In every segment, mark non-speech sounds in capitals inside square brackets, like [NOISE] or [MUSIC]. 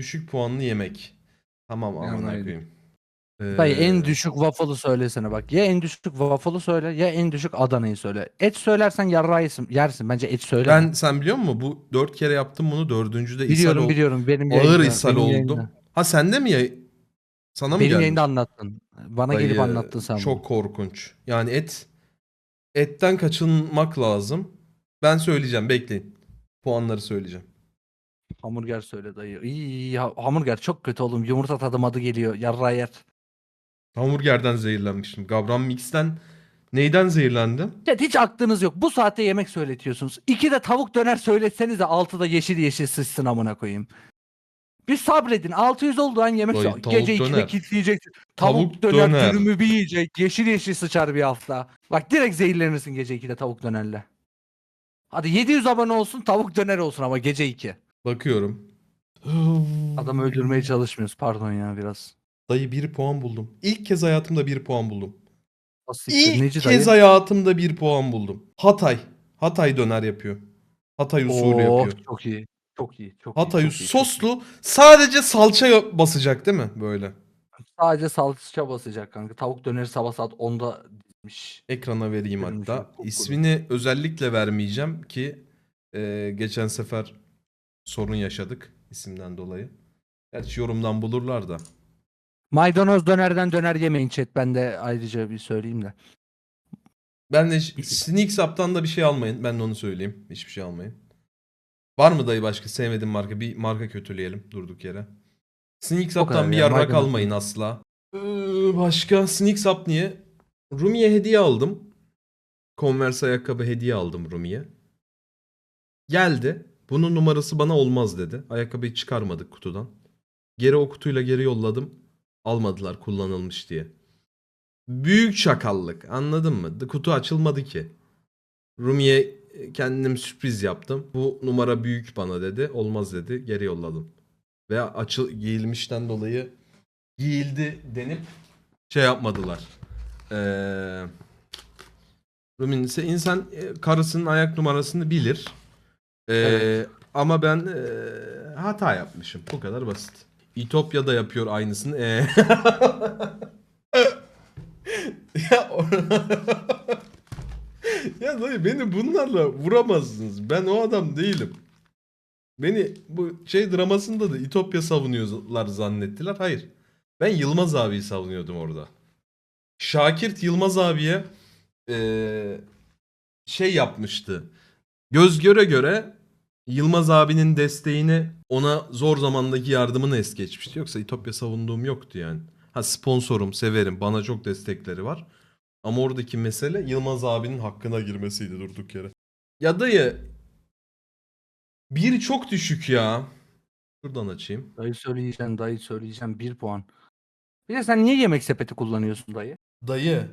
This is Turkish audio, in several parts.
Düşük puanlı yemek. Tamam amına aynen. koyayım. Dayı Ee, en düşük waffle'ı söylesene bak. Ya en düşük waffle'ı söyle ya en düşük Adana'yı söyle. Et söylersen yarrağı yersin, yersin. Bence et söyle. Ben sen biliyor musun? Bu dört kere yaptım bunu. Dördüncüde ishal biliyorum ol- biliyorum. Benim Ağır yayında, ishal benim oldum. yayında. Ha sende mi ya? Sana mı Benim yayında anlattın. Bana gelip Dayı, anlattın sen. Çok bunu. korkunç. Yani et etten kaçınmak lazım. Ben söyleyeceğim bekleyin. Puanları söyleyeceğim. Hamburger söyle dayı. İyi, ha- hamburger çok kötü oğlum. Yumurta tadı madı geliyor. Yarrağı yer. Hamburgerden zehirlenmiştim. Gabram Mix'ten neyden zehirlendim? Ya hiç aklınız yok. Bu saatte yemek söyletiyorsunuz. İki de tavuk döner söyletseniz de altıda yeşil yeşil sıçsın amına koyayım. Bir sabredin. 600 olduğu an yemek Dayı, tavuk Gece 2'de döner. kilitleyeceksin. Tavuk, Tavuk döner, döner. dürümü bir yiyecek. Yeşil yeşil sıçar bir hafta. Bak direkt zehirlenirsin gece 2'de tavuk dönerle. Hadi 700 abone olsun tavuk döner olsun ama gece 2. Bakıyorum. Adam öldürmeye çalışmıyoruz. Pardon ya biraz. Dayı bir puan buldum. İlk kez hayatımda bir puan buldum. Asiktir. İlk Neci kez dayı? hayatımda bir puan buldum. Hatay. Hatay döner yapıyor. Hatay usulü Oo, yapıyor. Çok iyi. Çok iyi. Çok Hatay iyi, çok iyi, çok iyi. soslu sadece salça basacak değil mi böyle? Sadece salça basacak kanka. Tavuk döneri sabah saat 10'da dizmiş. Ekrana vereyim şey hatta. çok İsmini özellikle vermeyeceğim ki e, geçen sefer sorun yaşadık isimden dolayı. Gerçi yorumdan bulurlar da. Maydanoz dönerden döner yemeyin chat. Ben de ayrıca bir söyleyeyim de. Ben de Sneaks Up'tan da bir şey almayın. Ben de onu söyleyeyim. Hiçbir şey almayın. Var mı dayı başka sevmediğin marka? Bir marka kötüleyelim durduk yere. Kadar Up'tan bir ya, yarrak maydanoz. almayın asla. Ee, başka Sneaks Up niye? Rumi'ye hediye aldım. Converse ayakkabı hediye aldım Rumi'ye. Geldi. Bunun numarası bana olmaz dedi. Ayakkabıyı çıkarmadık kutudan. Geri o kutuyla geri yolladım. Almadılar kullanılmış diye. Büyük çakallık anladın mı? Kutu açılmadı ki. Rumi'ye kendim sürpriz yaptım. Bu numara büyük bana dedi. Olmaz dedi. Geri yolladım. Ve açıl giyilmişten dolayı giyildi denip şey yapmadılar. Ee, Rumi'nin ise insan e, karısının ayak numarasını bilir. Ee, Evet. Ama ben e, hata yapmışım. Bu kadar basit. İtopya da yapıyor aynısını. Ee, [LAUGHS] ya, o- [LAUGHS] ya dayı beni bunlarla vuramazsınız. Ben o adam değilim. Beni bu şey dramasında da İtopya savunuyorlar zannettiler. Hayır. Ben Yılmaz abiyi savunuyordum orada. Şakirt Yılmaz abiye eee, şey yapmıştı. Göz göre göre Yılmaz abinin desteğini ona zor zamandaki yardımını es geçmişti. Yoksa İtopya savunduğum yoktu yani. Ha sponsorum, severim. Bana çok destekleri var. Ama oradaki mesele Yılmaz abinin hakkına girmesiydi durduk yere. Ya dayı bir çok düşük ya. Şuradan açayım. Dayı söyleyeceğim, dayı söyleyeceğim. Bir puan. Bir de sen niye yemek sepeti kullanıyorsun dayı? Dayı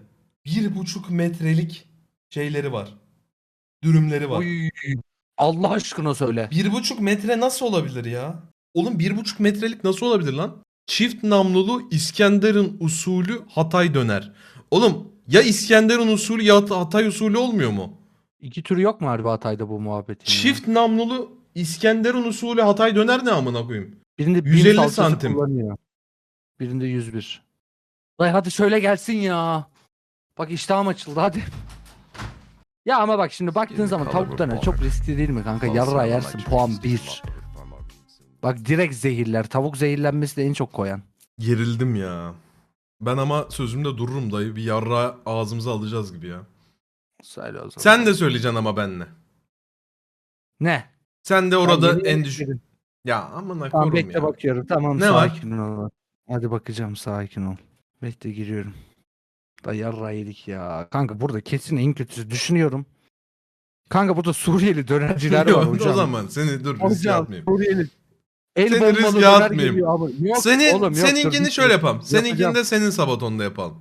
bir buçuk metrelik şeyleri var. Dürümleri var. Oy, Allah aşkına söyle. Bir buçuk metre nasıl olabilir ya? Oğlum bir buçuk metrelik nasıl olabilir lan? Çift namlulu İskenderun usulü Hatay döner. Oğlum ya İskenderun usulü ya Hat- Hatay usulü olmuyor mu? İki tür yok mu harbi Hatay'da bu muhabbetin? ya? Çift namlulu İskenderun usulü Hatay döner ne amına koyayım? Birinde bin 150 salçası santim. kullanıyor. Birinde 101. Dayı hadi söyle gelsin ya. Bak iştahım açıldı hadi. Ya ama bak şimdi baktığın zaman tavuk döner çok riskli değil mi kanka? Yarra yersin puan system 1. operated by Mark Bak direkt zehirler. Tavuk zehirlenmesi de en çok koyan. Gerildim ya. Ben ama sözümde dururum dayı. Bir yarra ağzımıza alacağız gibi ya. Söyle o zaman. Sen de söyleyeceksin ama benle. Ne? Sen de Ben orada yeni en düşük. Ya amına Tamam koyayım bekle ya. bakıyorum. Tamam Ne var? sakin ol. Hadi bakacağım sakin ol. Bekle giriyorum. Da yarra yedik ya. Kanka burada kesin en kötüsü düşünüyorum. Kanka burada Suriyeli dönerciler var Yok, hocam. O zaman seni dur riske Hocam atmayayım. Suriyeli. El Seni bombalı riske döner atmayayım. geliyor. Yok, Senin, oğlum, yok, dur, seninkini bir- şöyle yapalım. Seninkini de senin sabatonda yapalım.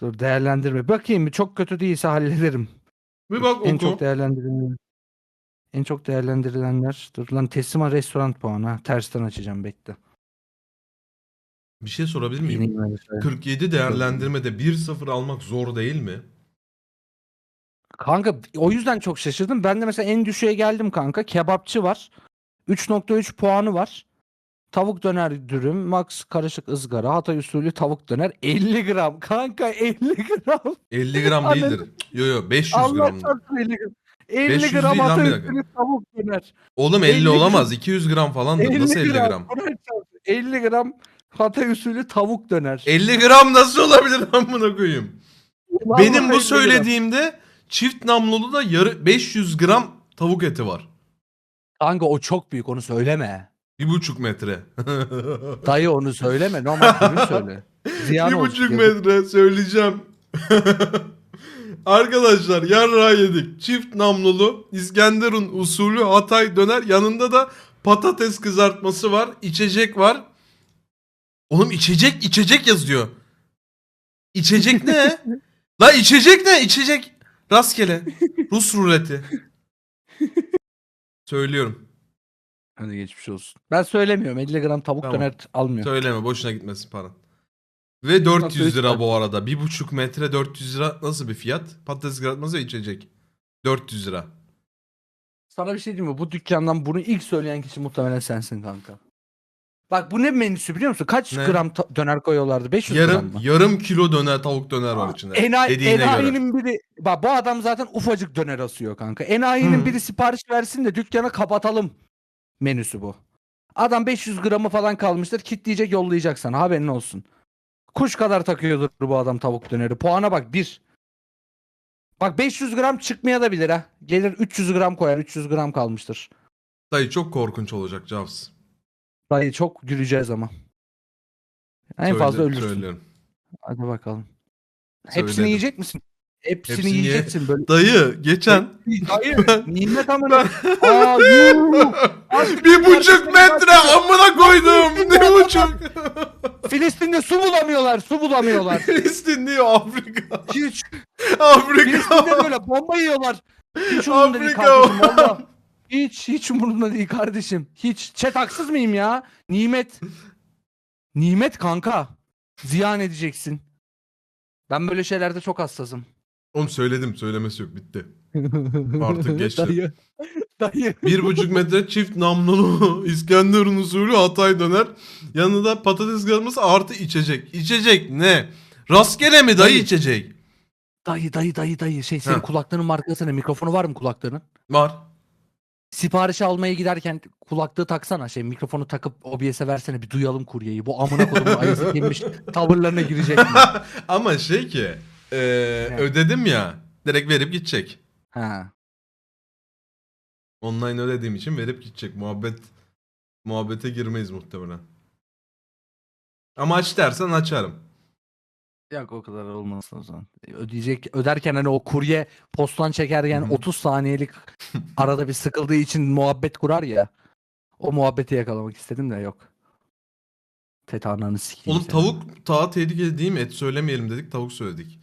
Dur değerlendirme. Bakayım çok kötü değilse hallederim. Bir bak en oku. çok değerlendirilen en çok değerlendirilenler. Dur lan teslim al restoran puanı. ha. Tersten açacağım bekle. Bir şey sorabilir miyim? Böyle söyle. 47 değerlendirmede 1-0 almak zor değil mi? Kanka o yüzden çok şaşırdım. Ben de mesela en düşüğe geldim kanka. Kebapçı var. 3.3 puanı var. Tavuk döner dürüm, max karışık ızgara, Hatay usulü tavuk döner 50 gram. [LAUGHS] Kanka 50 gram. 50 gram Anladım. değildir. Yo yo 500 Allah gram. çarpsın 50 gram. 50 500 gram değil lan, Hatay bir dakika. usulü tavuk döner. Oğlum 50, 50 olamaz. 200 gram falandır. 50 Nasıl 50 gram. gram? Kur'an çarpsın. 50 gram Hatay usulü tavuk döner. 50 gram nasıl olabilir amına koyayım? Vallahi Benim 50 bu gram. söylediğimde çift namlulu da yarı 500 gram tavuk eti var. Kanka o çok büyük onu söyleme. Bir buçuk metre. [LAUGHS] Dayı onu söyleme. Normal söyle. [LAUGHS] Ziyan bir olsun. buçuk Yazık. metre söyleyeceğim. [LAUGHS] Arkadaşlar yarra yedik. Çift namlulu İskenderun usulü Hatay döner. Yanında da patates kızartması var. içecek var. Oğlum içecek içecek yazıyor. İçecek ne? La içecek ne? İçecek. Rastgele. Rus ruleti. Söylüyorum. Hadi geçmiş olsun. Ben söylemiyorum. 50 gram tavuk Tamam. döner almıyor. Söyleme boşuna gitmesin paran. Ve 400 lira bu arada. 1,5 metre 400 lira nasıl bir fiyat? Patates kızartması ve içecek. 400 lira. Sana bir şey diyeyim mi? Bu dükkandan bunu ilk söyleyen kişi muhtemelen sensin kanka. Bak bu ne menüsü biliyor musun? Kaç Ne? gram ta- döner koyuyorlardı? 500 gram Yarım mı? yarım kilo döner tavuk döner var içinde. Enayi, Dediğine göre. enayinin biri bak bu adam zaten ufacık döner asıyor kanka. Enayinin Hı. biri sipariş versin de dükkanı kapatalım menüsü bu. Adam 500 gramı falan kalmıştır. Kitleyecek yollayacak sana haberin olsun. Kuş kadar takıyordur bu adam tavuk döneri. Puana bak 1. Bak 500 gram çıkmaya da bilir ha. Gelir 300 gram koyar 300 gram kalmıştır. Dayı çok korkunç olacak Javs. Dayı çok güleceğiz ama. En Söyle- fazla ölürsün. Söylüyorum. Hadi bakalım. Hepsini Söyledim. yiyecek misin? Hepsini, Hepsini ye. yiyeceksin böyle. Dayı geçen Hayır. Nimet [LAUGHS] amına. Aa yuh. bir buçuk metre amına koydum. Ne buçuk? Filistin'de su bulamıyorlar. Su bulamıyorlar. Filistin diyor Afrika. Hiç. Afrika. Filistin'de böyle bomba yiyorlar. Hiç umurumda değil Afrika. kardeşim valla. Hiç hiç umurumda değil kardeşim. Hiç. Chat haksız mıyım ya? Nimet. Nimet kanka. Ziyan edeceksin. Ben böyle şeylerde çok hassasım. Oğlum söyledim söylemesi yok bitti. [LAUGHS] Artık geçti. Dayı. Dayı. Bir buçuk metre çift namlulu [LAUGHS] İskenderun usulü Hatay döner. Yanında patates kızartması artı içecek. İçecek ne? Rastgele mi dayı Dayı. içecek? Dayı dayı dayı dayı. Şey senin Heh. kulaklarının markası ne? Mikrofonu var mı kulaklarının? Var. Siparişi almaya giderken kulaklığı taksana şey mikrofonu takıp OBS'e versene bir duyalım kuryeyi. Bu amına kodumun ayısı [LAUGHS] yemiş tavırlarına girecek mi? [LAUGHS] Ama şey ki e, ödedim ya direkt verip gidecek. Ha. Online ödediğim için verip gidecek. Muhabbet muhabbete girmeyiz muhtemelen. Ama aç dersen açarım. Yok o kadar olmasın o zaman. Ödeyecek öderken hani o kurye postan çekerken Hı hı. 30 saniyelik arada bir sıkıldığı için muhabbet kurar ya. O muhabbeti yakalamak istedim de yok. Tetananı sikeyim Oğlum seni. tavuk daha tehlikeli değil mi? Et söylemeyelim dedik tavuk söyledik.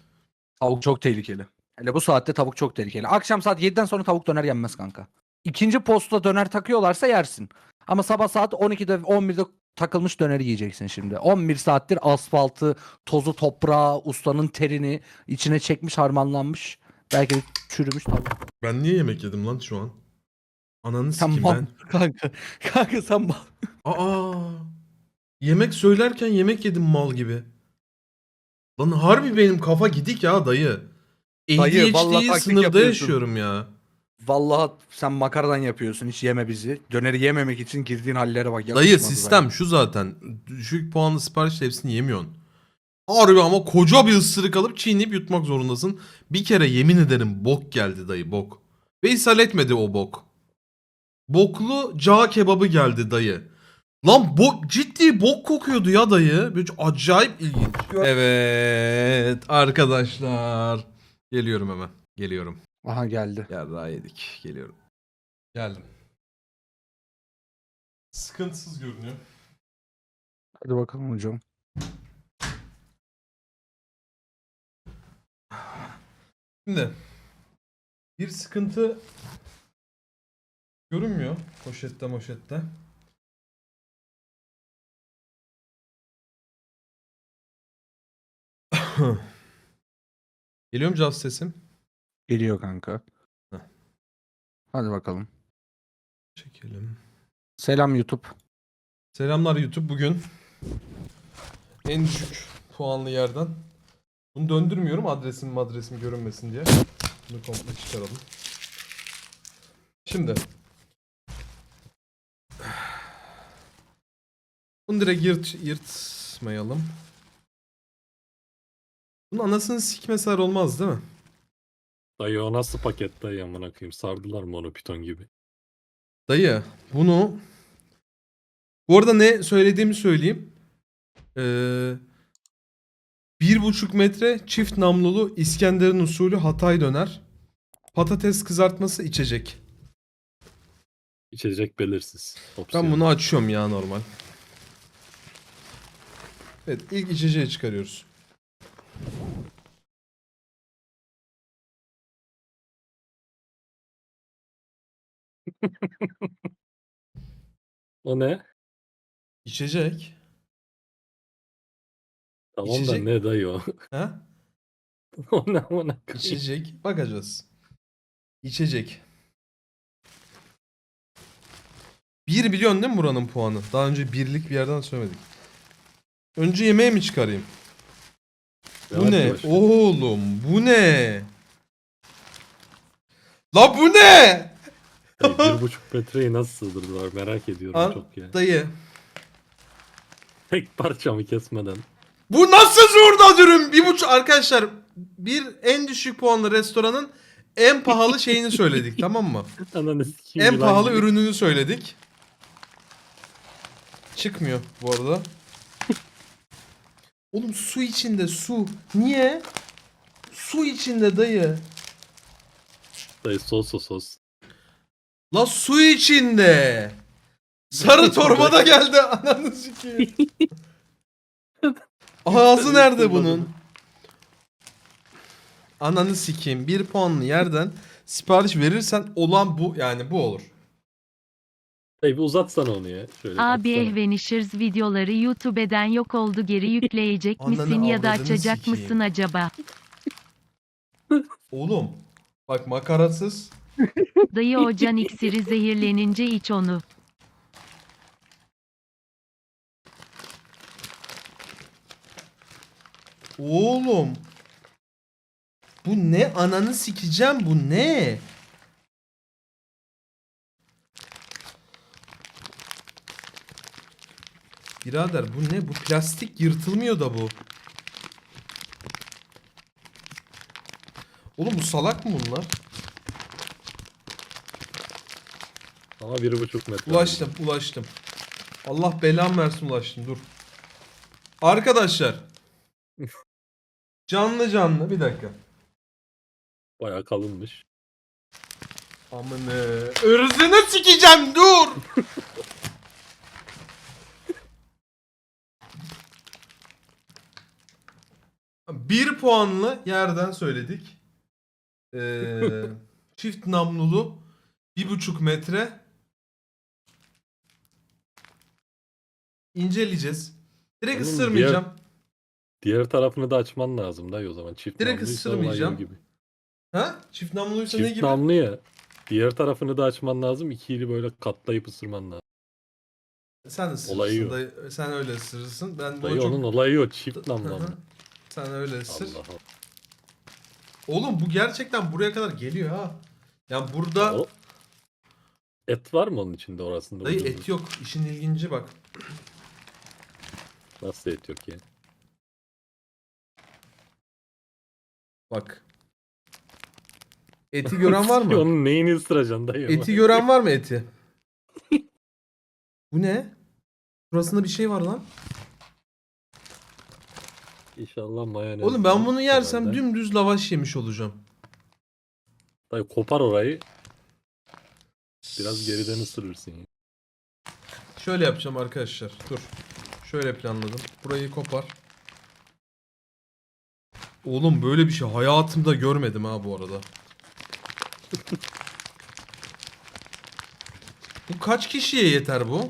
Tavuk çok tehlikeli. Hele bu saatte tavuk çok tehlikeli. Akşam saat 7'den sonra tavuk döner yenmez kanka. İkinci posta döner takıyorlarsa yersin. Ama sabah saat 12'de 11'de takılmış döneri yiyeceksin şimdi. 11 saattir asfaltı, tozu, toprağı, ustanın terini içine çekmiş, harmanlanmış. Belki de çürümüş tavuk. Ben niye yemek yedim lan şu an? Ananı Sen sikeyim mal. ben. [LAUGHS] Kanka, kanka sen mal. Aa. Yemek söylerken yemek yedim mal gibi. Lan harbi benim kafa gidik ya dayı. Dayı, vallahi ADHD'yi taktik sınırda yapıyorsun. yaşıyorum ya. Vallahi sen makaradan yapıyorsun. Hiç yeme bizi. Döneri yememek için girdiğin hallere bak. Dayı yakışmadı sistem şu zaten. Düşük puanlı sipariş hepsini yemiyorsun. Harbi ama koca bir ısırık alıp çiğneyip yutmak zorundasın. Bir kere yemin ederim bok geldi dayı bok. Ve ishal etmedi o bok. Boklu cağ kebabı geldi dayı. Lan bok ciddi bok kokuyordu ya dayı. Böyle acayip ilginç. Evet arkadaşlar. Geliyorum hemen. Geliyorum. Aha geldi. Yarrağı yedik. Geliyorum. Geldim. Sıkıntısız görünüyor. Hadi bakalım hocam. Şimdi bir sıkıntı görünmüyor poşette moşette. [COUGHS] Geliyor mu caz sesim? Geliyor kanka. Heh. Hadi bakalım. Çekelim. Selam YouTube. Selamlar YouTube. Bugün en düşük puanlı yerden bunu döndürmüyorum adresim adresim görünmesin diye. Bunu komple çıkaralım. Şimdi bunu direkt yırt, yırtmayalım. Bunun anasını sikmeser olmaz değil mi? Dayı o nasıl paket dayı amına koyayım sardılar mı onu piton gibi. Dayı bunu bu arada ne söylediğimi söyleyeyim. Ee, bir buçuk metre çift namlulu İskender'in usulü Hatay döner. Patates kızartması içecek. İçecek belirsiz. Opsiyon. Ben bunu açıyorum ya normal. Evet ilk içeceği çıkarıyoruz. [LAUGHS] O ne? İçecek. Tamam İçecek. da ne dayı o? Ha? [LAUGHS] o ne amına koyayım? İçecek. Bakacağız. İçecek. Bir biliyorsun değil mi buranın puanı? Daha önce birlik bir yerden söylemedik. Önce yemeğe mi çıkarayım? Bu Yavaş ne? yavaş. Oğlum bu ne? La bu ne? Bir [LAUGHS] buçuk metreyi nasıl sığdırdılar merak ediyorum An- çok ya. Dayı. Tek parçamı kesmeden. Bu nasıl zurda dürüm? Bir buçuk arkadaşlar bir en düşük puanlı restoranın en pahalı şeyini söyledik [LAUGHS] tamam mı? Ananı sikeyim En yılan pahalı gibi. ürününü söyledik. Çıkmıyor bu arada. [LAUGHS] Oğlum su içinde su. Niye? Su içinde dayı. Dayı sos o sos. La su içinde. Sarı torbada geldi [LAUGHS] ananı sikeyim. [LAUGHS] Ağzı nerede bunun? Ananı sikeyim. Bir puanlı yerden sipariş verirsen olan bu yani bu olur. Dayı bir uzatsana onu ya. Şöyle Abi atsana. Ehvenişers videoları YouTube'den yok oldu geri [LAUGHS] yükleyecek Ananı misin ya da avradını açacak sikeyim. mısın acaba? Oğlum bak makarasız Dayı hocan [LAUGHS] iksiri zehirlenince iç onu. Oğlum. Bu ne ananı sikeceğim bu ne? Birader bu ne? Bu plastik yırtılmıyor da bu. Oğlum bu salak mı bunlar? Ama bir buçuk metre. Ulaştım, ulaştım. Allah belam versin ulaştım. Dur. Arkadaşlar. Canlı canlı bir dakika. Bayağı kalınmış. Amını ırzını sikeceğim dur. [LAUGHS] Bir puanlı yerden söyledik. Ee, çift namlulu bir buçuk metre inceleyeceğiz. Direkt Oğlum, ısırmayacağım. Diğer tarafını da açman lazım dayı o zaman. Çift Direkt ısırmayacağım. gibi. Ha? Çift namluysa ne Çift gibi? namlu ya. Diğer tarafını da açman lazım. İkili böyle katlayıp ısırman lazım. Sen ısırırsın. Olayı yok. dayı- sen öyle ısırırsın. Ben Dayı çok... onun olayı o. Çift namlu Hı hı. ama. Sen öyle ısır. Allah Allah. Oğlum bu gerçekten buraya kadar geliyor ha. Yani burada O- Et var mı onun içinde orasında? dayı et yok. İşin ilginci bak. Nasıl et yok ya? Bak. [LAUGHS] Eti gören var mı? Onun neyini ısıracaksın dayı? Eti gören var mı eti? Bu ne? Burasında bir şey var lan. İnşallah mayonez. Oğlum ben bunu yersem herhalde. dümdüz lavaş yemiş olacağım. Dayı kopar orayı. Biraz geriden ısırırsın. ya. Şöyle yapacağım arkadaşlar. Dur. Şöyle planladım. Burayı kopar. Oğlum böyle bir şey hayatımda görmedim ha bu arada. bu kaç kişiye yeter bu?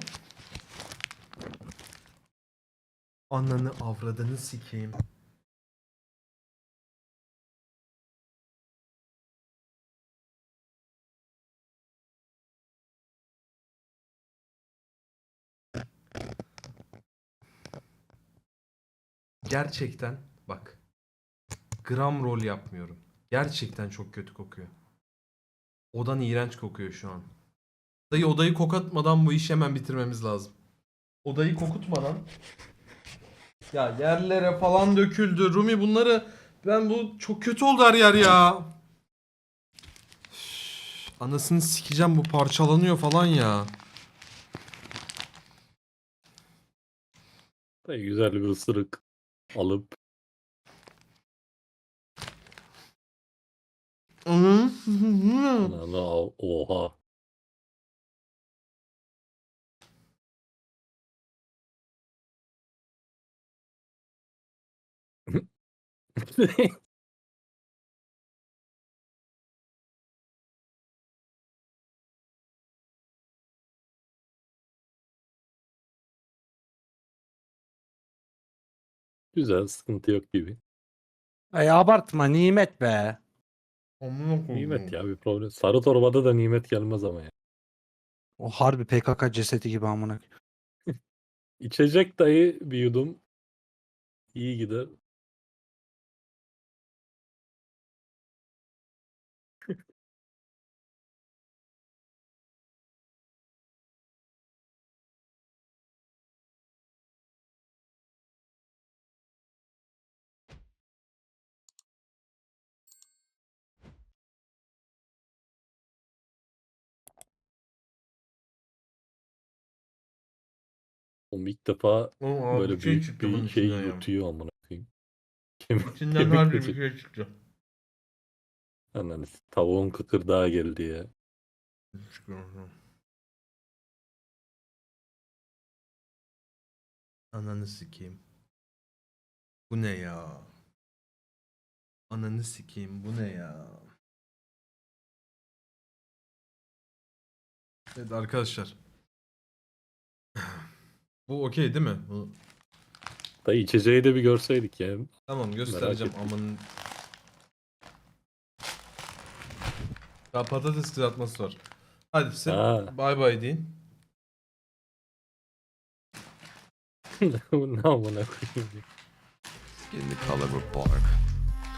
Ananı avradını sikeyim. Gerçekten bak. Gram rol yapmıyorum. Gerçekten çok kötü kokuyor. Odan iğrenç kokuyor şu an. Dayı odayı kokatmadan bu işi hemen bitirmemiz lazım. Odayı kokutmadan. Ya yerlere falan döküldü. Rumi bunları ben bu çok kötü oldu her yer ya. Anasını sikeceğim bu parçalanıyor falan ya. Güzel bir ısırık alıp ananı al. Oha. [LAUGHS] Güzel sıkıntı yok gibi. Ay abartma nimet be. Amına koyayım. Nimet ya bir problem. Sarı torbada da nimet gelmez ama ya. O harbi PKK cesedi gibi amına. [LAUGHS] İçecek dayı bir yudum iyi gider. Oğlum ilk defa Oğlum abi böyle bir şey büyük çıktı bunun bir şey içinden ya. yutuyor amına koyayım. [LAUGHS] Kemik, İçinden harbi bir şey çıktı. Ananı s- tavuğun kıkırdağı geldi ya. Ananı sikeyim. Bu ne ya? Ananı sikeyim bu ne ya? Evet arkadaşlar. [LAUGHS] Bu okey değil mi? Bu... Dayı içeceği de bir görseydik ya. Tamam göstereceğim ettim. aman. Ya patates kızartması var. Hadi sen Ha. bay bay deyin. [LAUGHS] Bu ne amına koyayım. in the.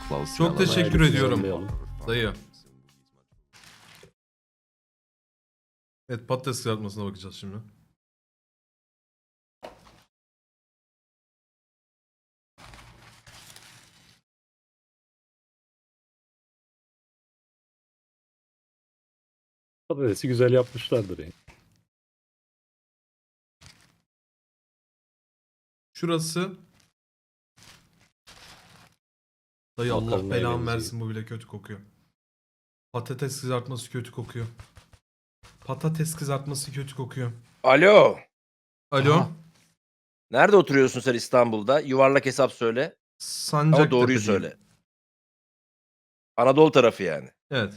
Close Çok teşekkür ediyorum. yollayalım. Dayı. Evet patates kızartmasına bakacağız şimdi. Patatesi güzel yapmışlardır yani. Şurası. Dayı Allah Makarnaya belamı benziyor. versin bu bile kötü kokuyor. Patates kızartması kötü kokuyor. Patates kızartması kötü kokuyor. Alo. Alo. Aha. Nerede oturuyorsun sen İstanbul'da? Yuvarlak hesap söyle. Sancaktepe Ama doğruyu diyeyim. söyle. Anadolu tarafı yani. Evet.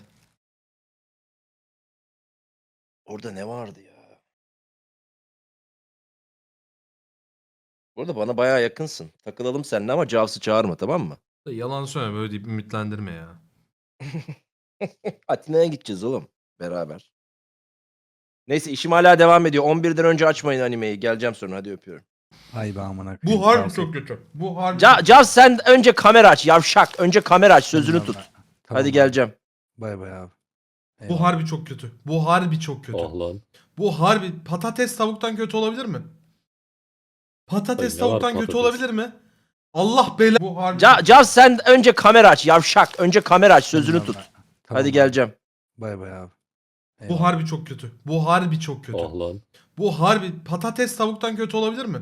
Orada ne vardı ya? Bu arada bana bayağı yakınsın. Takılalım seninle ama Cavs'ı çağırma tamam mı? Yalan söyleme böyle deyip ümitlendirme ya. [LAUGHS] Atina'ya gideceğiz oğlum. Beraber. Neyse işim hala devam ediyor. 11'den önce açmayın animeyi. Geleceğim sonra hadi öpüyorum. Ay be amına. Bu koyayım, harbi çok kötü. Bu harbi. Ca Cav sen önce kamera aç yavşak. Önce kamera aç sözünü tut. Hadi geleceğim. Bay bay abi. Bu harbi çok kötü. Bu harbi çok kötü. Oh lan. Bu harbi patates tavuktan kötü olabilir mi? Patates ne var tavuktan kötü patates? olabilir mi? Allah bela. Bu harbi. Ca Cav sen önce kamera aç yavşak. Önce kamera aç sözünü Tamam tut. abi. Tamam Hadi abi. geleceğim. Bay bay abi. Bu Eyvallah. harbi çok kötü. Bu harbi çok kötü. Oh lan. Bu harbi patates tavuktan kötü olabilir mi?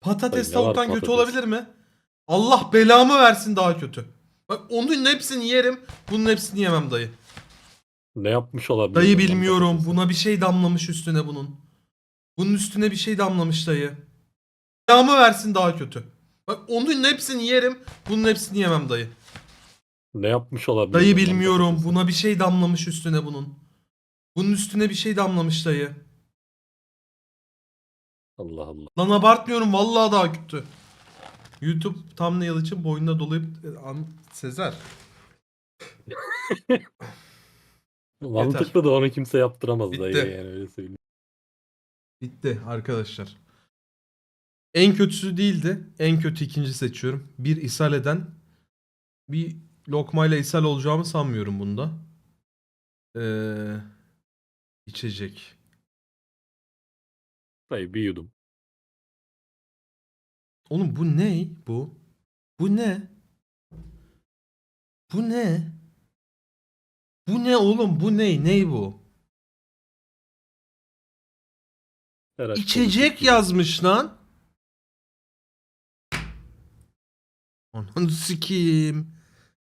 Patates ne var tavuktan kötü patates? olabilir mi? Allah belamı versin daha kötü. Bak onun hepsini yerim. Bunun hepsini yemem dayı. Ne yapmış olabilir? Dayı bilmiyorum. Buna bir şey damlamış üstüne bunun. Bunun üstüne bir şey damlamış dayı. Belamı versin daha kötü. Bak onun hepsini yerim. Bunun hepsini yemem dayı. Ne yapmış olabilir? Dayı bilmiyorum. Buna bir şey damlamış üstüne bunun. Bunun üstüne bir şey damlamış dayı. Allah Allah. Lan abartmıyorum vallahi daha kötü. YouTube thumbnail için boynuna dolayıp e, Am- Sezer. [LAUGHS] Mantıklı da onu kimse yaptıramaz Bitti. dayı yani öyle söyleyeyim. Bitti arkadaşlar. En kötüsü değildi. En kötü ikinci seçiyorum. Bir ishal eden. Bir lokmayla ishal olacağımı sanmıyorum bunda. Ee, içecek. Dayı bir yudum. Oğlum bu ne? Bu? Bu ne? Bu ne? Bu ne oğlum? Bu ne? Ney bu? Her aşk İçecek yazmış lan. Ananı sikeyim.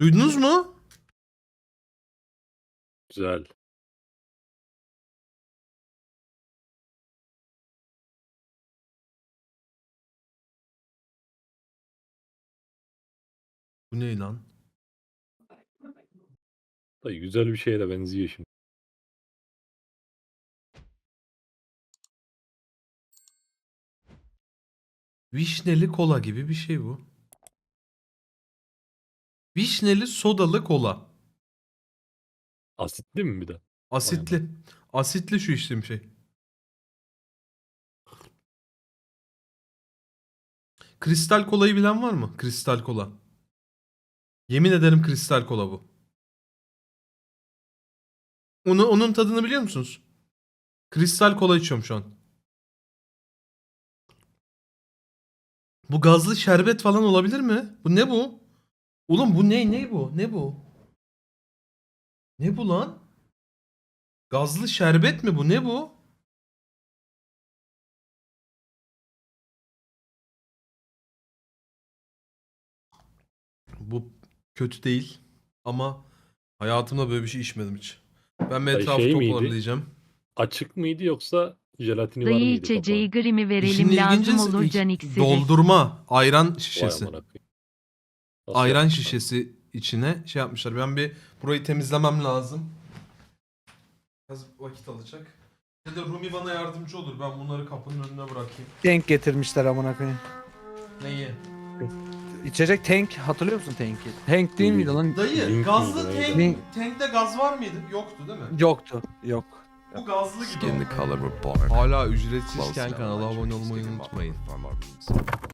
Duydunuz mu? Güzel. Bu ne lan? Dayı güzel bir şeye de benziyor şimdi. Vişneli kola gibi bir şey bu. Vişneli sodalı kola. Asitli mi bir de? Asitli. Asitli şu içtiğim şey. Kristal kolayı bilen var mı? Kristal kola. Yemin ederim kristal kola bu. Onu, onun tadını biliyor musunuz? Kristal kola içiyorum şu an. Bu gazlı şerbet falan olabilir mi? Bu ne bu? Oğlum bu ne? Ne bu? Ne bu? Ne bu lan? Gazlı şerbet mi bu? Ne bu? Bu kötü değil ama hayatımda böyle bir şey içmedim hiç. Ben bir etrafı şey miydi? toparlayacağım. Açık mıydı yoksa jelatini var Dayı mıydı? içeceği kapağı? grimi verelim İşin lazım olur can iksiri. doldurma ayran şişesi. Ayran şişesi içine şey yapmışlar. Ben bir burayı temizlemem lazım. Biraz vakit alacak. Ya da Rumi bana yardımcı olur. Ben bunları kapının önüne bırakayım. Tank getirmişler amına koyayım. Neyi? İçecek tank hatırlıyor musun tank'i? Tank değil miydi lan? Dayı Link gazlı miydi, neydi? tank, Link. tankte gaz var mıydı? Yoktu değil mi? Yoktu. Yok. Bu gazlı gibi. Skin the color of bark. Hala ücretsizken kanala abone olmayı unutmayın.